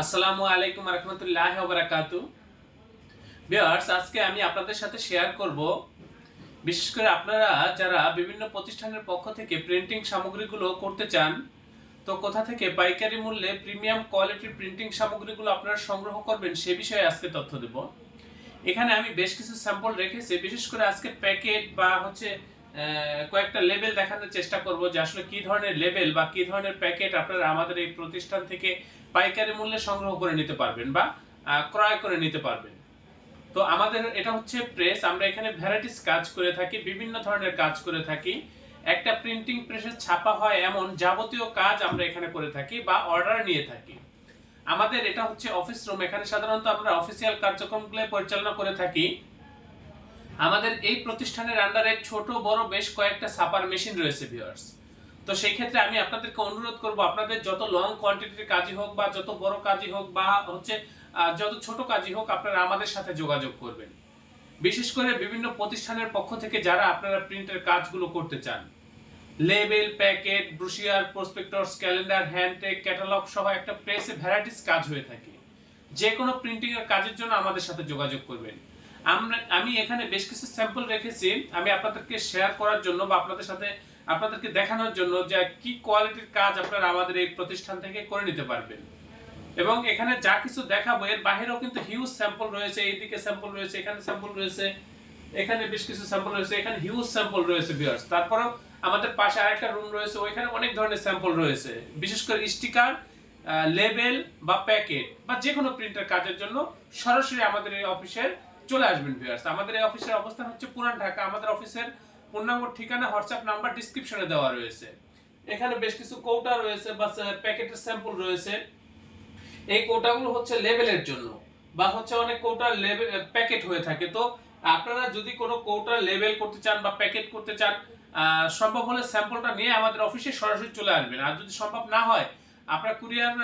আসসালামু আলাইকুম রহমতুল্লাহ বারাকাতু বিয়ার্স আজকে আমি আপনাদের সাথে শেয়ার করব। বিশেষ করে আপনারা যারা বিভিন্ন প্রতিষ্ঠানের পক্ষ থেকে প্রিন্টিং সামগ্রীগুলো করতে চান, তো কোথা থেকে পাইকারি মূল্যে প্রিমিয়াম কোয়ালিটির প্রিন্টিং সামগ্রীগুলো আপনারা সংগ্রহ করবেন সে বিষয়ে আজকে তথ্য দেব। এখানে আমি বেশ কিছু স্যাম্পল রেখেছি, বিশেষ করে আজকে প্যাকেট বা হচ্ছে কয়েকটা লেবেল দেখানোর চেষ্টা করব যে আসলে কি ধরনের লেবেল বা কি ধরনের প্যাকেট আপনারা আমাদের এই প্রতিষ্ঠান থেকে পাইকারি মূল্যে সংগ্রহ করে নিতে পারবেন বা ক্রয় করে নিতে পারবেন। তো আমাদের এটা হচ্ছে প্রেস আমরা এখানে ভ্যারাইটিস কাজ করে থাকি, বিভিন্ন ধরনের কাজ করে থাকি। একটা প্রিন্টিং প্রেসে ছাপা হয় এমন যাবতীয় কাজ আমরা এখানে করে থাকি বা অর্ডার নিয়ে থাকি। আমাদের এটা হচ্ছে অফিস রুম এখানে সাধারণত আমরা অফিসিয়াল কার্যক্রমগুলো পরিচালনা করে থাকি। আমাদের এই প্রতিষ্ঠানের আন্ডারে ছোট, বড় বেশ কয়েকটা ছাপার মেশিন রয়েছে ভিউয়ার্স তো সেই ক্ষেত্রে আমি আপনাদেরকে অনুরোধ করব, আপনাদের যত লং কোয়ান্টিটির কাজই হোক বা যত বড় কাজই হোক বা হচ্ছে যত ছোট কাজই হোক, আপনারা আমাদের সাথে যোগাযোগ করবেন। বিশেষ করে বিভিন্ন প্রতিষ্ঠানের পক্ষ থেকে যারা আপনারা প্রিন্টের কাজগুলো করতে চান। Label packet brochure prospectus calendar hand tag catalogue সহ একটা প্রেসে ভ্যারাইটিস কাজ হয়ে থাকে। যে কোনো প্রিন্টিং এর কাজের জন্য আমাদের সাথে যোগাযোগ করবেন। আমি এখানে বেশ কিছু স্যাম্পল রেখেছি। আমি আপনাদেরকে শেয়ার করার জন্য বা আপনাদের সাথে, আপনাদেরকে দেখানোর জন্য যে কি কোয়ালিটির কাজ আপনারা আমাদের এই প্রতিষ্ঠান থেকে করে নিতে পারবেন। এবং এখানে যা কিছু দেখাবো, এর বাইরেও কিন্তু হিউজ স্যাম্পল রয়েছে, এইদিকে স্যাম্পল রয়েছে, এখানে স্যাম্পল রয়েছে, এখানে বেশ কিছু স্যাম্পল রয়েছে, এখানে হিউজ স্যাম্পল রয়েছে ভিউয়ার্স তারপরেও আমাদের পাশে আরেকটা রুম রয়েছে, ওইখানে অনেক ধরনের স্যাম্পল রয়েছে। বিশেষ করে স্টিকার লেবেল বা প্যাকেট বা যে কোনো প্রিন্টার কাজের জন্য সরাসরি আমাদের এই অফিসের চলে আসবেন ভিউয়ার্স আমাদের এই অফিসের অবস্থান হচ্ছে পুরান ঢাকা। আমাদের অফিসের পূর্ণাঙ্গ ঠিকানা হোয়াটসঅ্যাপ নাম্বার ডিসক্রিপশনে দেওয়া রয়েছে। এখানে বেশ কিছু কৌটা রয়েছে, বা প্যাকেটের স্যাম্পল রয়েছে। এই কোটাগুলো হচ্ছে লেভেলের জন্য, বা হচ্ছে অনেক কোটার লেভেল প্যাকেট হয়ে থাকে। তো আপনারা যদি কোনো কোটার লেভেল করতে চান, বা প্যাকেট করতে চান সম্ভব হলে স্যাম্পলটা নিয়ে আমাদের অফিসে সরাসরি চলে আসবেন। আর যদি সম্ভব না হয়, আপনারা কুরিয়ার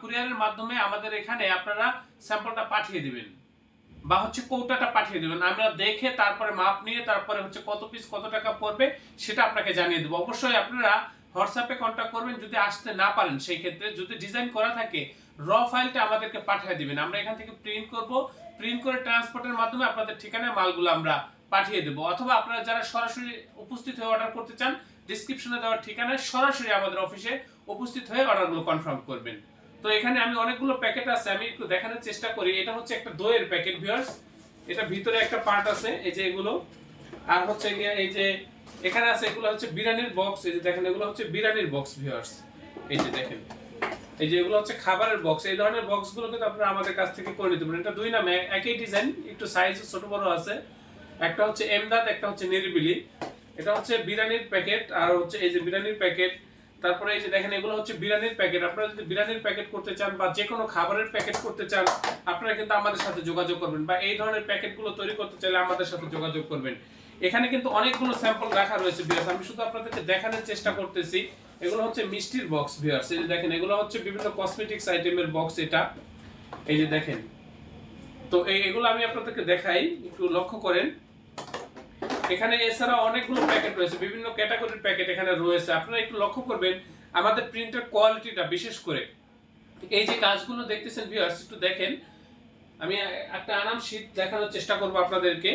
কুরিয়ারের মাধ্যমে আমাদের এখানে আপনারা স্যাম্পলটা পাঠিয়ে দিবেন। বা হচ্ছে কৌটাটা পাঠিয়ে দেবেন। আমরা দেখে তারপরে মাপ নিয়ে তারপরে হচ্ছে কত পিস কত টাকা পড়বে সেটা আপনাকে জানিয়ে দেবো। অবশ্যই আপনারা হোয়াটসঅ্যাপে কন্ট্যাক্ট করবেন, যদি আসতে না পারেন সেই ক্ষেত্রে। যদি ডিজাইন করা থাকে র ফাইলটা আমাদেরকে পাঠিয়ে দিবেন। আমরা এখান থেকে প্রিন্ট করব। প্রিন্ট করে ট্রান্সপোর্টের মাধ্যমে আপনাদের ঠিকানায় মালগুলো আমরা পাঠিয়ে দেবো। অথবা আপনারা যারা সরাসরি উপস্থিত হয়ে অর্ডার করতে চান ডিসক্রিপশনে দেওয়ার ঠিকানায় সরাসরি আমাদের অফিসে উপস্থিত হয়ে অর্ডারগুলো কনফার্ম করবেন। তো এখানে আমি অনেকগুলো প্যাকেট আছে, আমি একটু দেখানোর চেষ্টা করি। এটা হচ্ছে একটা দইয়ের প্যাকেট ভিউয়ার্স এটা ভিতরে একটা পার্ট আছে, এই যে এগুলো। আর হচ্ছে এই যে এখানে আছে, এগুলো হচ্ছে বিরিয়ানির বক্স এই যে দেখেন, এগুলো হচ্ছে বিরিয়ানির বক্স ভিউয়ার্স এই যে দেখেন। এই যে এগুলো হচ্ছে খাবারের বক্স এই ধরনের বক্সগুলো কিন্তু আপনারা আমাদের কাছ থেকে করে নিতে পারেন। এটা দুই নামে একই ডিজাইন একটু সাইজ ছোট বড় আছে। একটা হচ্ছে এমদাদ, একটা হচ্ছে নিরিবিলি। এটা হচ্ছে বিরিয়ানির প্যাকেট আর হচ্ছে এই যে বিরিয়ানির প্যাকেট তারপরে এই যে দেখেন, এগুলো হচ্ছে বিরিয়ানির প্যাকেট। আপনারা যদি বিরিয়ানির প্যাকেট করতে চান বা যে কোনো খাবারের প্যাকেট করতে চান, আপনারা কিন্তু আমাদের সাথে যোগাযোগ করবেন বা এই ধরনের প্যাকেটগুলো তৈরি করতে চাইলে আমাদের সাথে যোগাযোগ করবেন। এখানে কিন্তু অনেকগুলো স্যাম্পল রাখা রয়েছে বিয়ার্স আমি শুধু আপনাদেরকে দেখানোর চেষ্টা করতেছি। এগুলো হচ্ছে মিষ্টির বক্স বিয়ার্স এই যে দেখেন, এগুলো হচ্ছে বিভিন্ন কসমেটিক্স আইটেমের বক্স এটা। এই যে দেখেন। তো এই, এগুলো আমি আপনাদেরকে দেখাই, একটু লক্ষ্য করেন। এখানে এছাড়া অনেকগুলো প্যাকেট রয়েছে, বিভিন্ন ক্যাটাগরির প্যাকেট এখানে রয়েছে। আপনারা একটু লক্ষ্য করবেন, আমাদের প্রিন্টের কোয়ালিটিটা বিশেষ করে। এই যে কাজগুলো দেখতেছেন ভিউয়ার্স একটু দেখেন। আমি একটা আনাম শীত দেখানোর চেষ্টা করব আপনাদেরকে।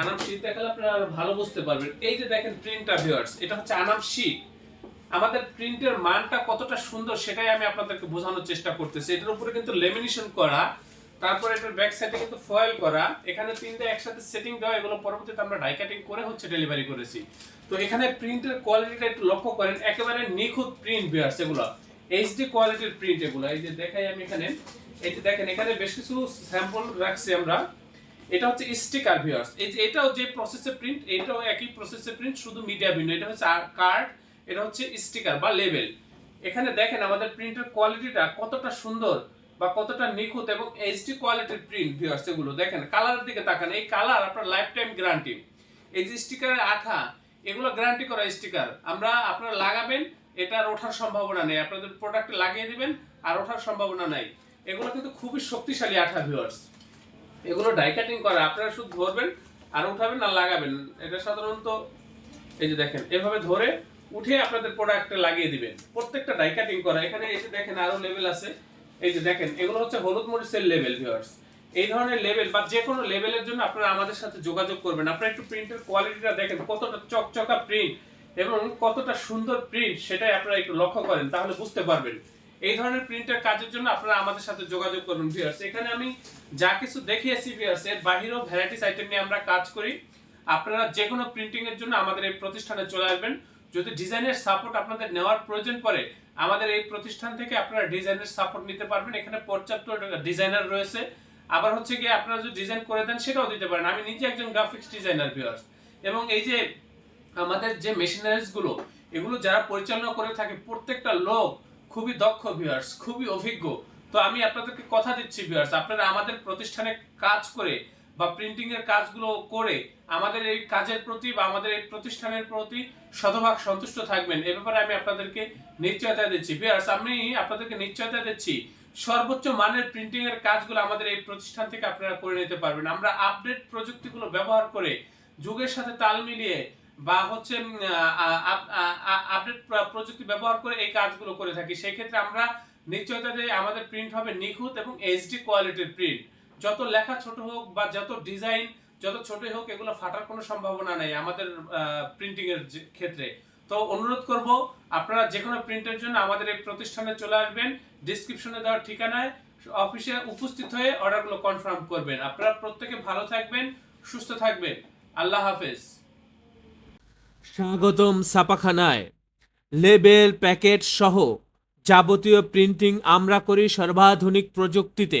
আনাম শীট দেখালে আপনারা আরও ভালো বুঝতে পারবেন। এই যে দেখেন প্রিন্টটা ভিউয়ার্স এটা হচ্ছে আনাম শীত আমাদের প্রিন্টের মানটা কতটা সুন্দর, সেটাই আমি আপনাদেরকে বোঝানোর চেষ্টা করতেছি। এটার উপরে কিন্তু লেমিনেশন করা তারপরে এটার ব্যাক সাইডে কিন্তু ফয়েল করা। এখানে তিনটা একসাথে সেটিং দেওয়া, এগুলো পরবর্তীতে আমরা ডাই কাটিং করে হচ্ছে ডেলিভারি করেছি। তো এখানে প্রিন্টের কোয়ালিটিটা একটু লক্ষ্য করেন, একেবারে নিখুঁত প্রিন্ট বিয়ার্স এগুলো। এইচডি কোয়ালিটির প্রিন্ট এগুলো। এই যে দেখাই আমি এখানে। এই যে দেখেন, এখানে বেশ কিছু স্যাম্পল রাখছি আমরা। এটা হচ্ছে স্টিকার ভিউয়ার্স এই যে এটাও যে প্রসেসে প্রিন্ট এটাও একই প্রসেসে প্রিন্ট শুধু মিডিয়া ভিন্ন। এটা হচ্ছে কার্ড এটা হচ্ছে স্টিকার বা লেবেল এখানে দেখেন আমাদের প্রিন্টের কোয়ালিটিটা কতটা সুন্দর। বা কতটা নিখুঁত এবং এইচডি কোয়ালিটির প্রিন্ট ভিউয়ার্স এগুলো। দেখেন কালারের দিকে তাকান। এই কালার আপনার লাইফ টাইম গ্যারান্টি এই যে স্টিকারের আঠা, এগুলো গ্যারান্টি করা স্টিকার আমরা আপনারা লাগাবেন, এটার ওঠার সম্ভাবনা নেই। আপনাদের প্রোডাক্টে লাগিয়ে দিবেন, আর ওঠার সম্ভাবনা নাই। এগুলো কিন্তু খুবই শক্তিশালী আঠা ভিউয়ার্স এগুলো ডাই কাটিং করা, আপনারা শুধু ধরবেন, আর উঠাবেন, আর লাগাবেন। এটা সাধারণত, এই যে দেখেন, এভাবে ধরে উঠে আপনাদের প্রোডাক্টে লাগিয়ে দিবেন। প্রত্যেকটা ডাই কাটিং করা। এখানে এসে দেখেন আরও লেভেল আছে। এই যে দেখেন, এগুলো হচ্ছে হলুদ মরিচের লেভেল ভিউয়ার্স এই ধরনের লেভেল বা যে কোনো লেভেলের জন্য আপনারা আমাদের সাথে যোগাযোগ করবেন। আপনারা একটু প্রিন্টের কোয়ালিটিটা দেখেন, কতটা চকচকা প্রিন্ট এবং কতটা সুন্দর প্রিন্ট সেটাই আপনারা একটু লক্ষ্য করেন, তাহলে বুঝতে পারবেন। এই ধরনের প্রিন্টের কাজের জন্য আপনারা আমাদের সাথে যোগাযোগ করুন ভিউয়ার্স এখানে আমি যা কিছু দেখিয়েছি ভিউয়ার্স এর বাহিরেও ভ্যারাইটিস আইটেম নিয়ে আমরা কাজ করি। আপনারা যে কোনো প্রিন্টিং এর জন্য আমাদের এই প্রতিষ্ঠানে চলে আসবেন। যদি ডিজাইনের সাপোর্ট আপনাদের নেওয়ার প্রয়োজন পড়ে আমাদের এই প্রতিষ্ঠান থেকে আপনারা ডিজাইনের সাপোর্ট নিতে পারবেন। এখানে পর্যাপ্ত ডিজাইনার রয়েছে। আবার হচ্ছে গিয়ে আপনারা যদি ডিজাইন করে দেন, সেটাও দিতে পারেন। আমি নিজে একজন গ্রাফিক্স ডিজাইনার ভিউয়ার্স এবং এই যে আমাদের যে মেশিনারিজগুলো, এগুলো যারা পরিচালনা করে থাকে, প্রত্যেকটা লোক খুবই দক্ষ ভিউয়ার্স খুবই অভিজ্ঞ। তো আমি আপনাদেরকে কথা দিচ্ছি ভিউয়ার্স আপনারা আমাদের প্রতিষ্ঠানে কাজ করে বা প্রিন্টিং এর কাজগুলো করে আমাদের এই কাজের প্রতি বা আমাদের এই প্রতিষ্ঠানের প্রতি শতভাগ সন্তুষ্ট থাকবেন। এ ব্যাপারে আমি আপনাদেরকে নিশ্চয়তা দিচ্ছি। ভিউয়ার্স আমি আপনাদেরকে নিশ্চয়তা দিচ্ছি, সর্বোচ্চ মানের প্রিন্টিং এর কাজগুলো আমাদের এই প্রতিষ্ঠান থেকে আপনারা করে নিতে পারবেন। আমরা আপডেট প্রযুক্তিগুলো ব্যবহার করে যুগের সাথে তাল মিলিয়ে বা হচ্ছে আপডেট প্রযুক্তি ব্যবহার করে এই কাজগুলো করে থাকি। সেই ক্ষেত্রে আমরা নিশ্চয়তা দিই আমাদের প্রিন্ট হবে নিখুঁত এবং এইচডি কোয়ালিটির প্রিন্ট যত লেখা ছোট হোক বা যত ডিজাইন যত ছোটই হোক, এগুলো ফাটার কোনো সম্ভাবনা নেই আমাদের প্রিন্টিং এর ক্ষেত্রে। তো অনুরোধ করব, আপনারা যে কোনো প্রিন্টের জন্য আমাদের এই প্রতিষ্ঠানে চলে আসবেন। ডিসক্রিপশনে দেওয়ার ঠিকানায় অফিসে উপস্থিত হয়ে অর্ডারগুলো কনফার্ম করবেন। আপনারা প্রত্যেকে ভালো থাকবেন, সুস্থ থাকবেন। আল্লাহ হাফেজ। স্বাগতম ছাপাখানায়। লেবেল, প্যাকেট সহ যাবতীয় প্রিন্টিং আমরা করি সর্বাধুনিক প্রযুক্তিতে।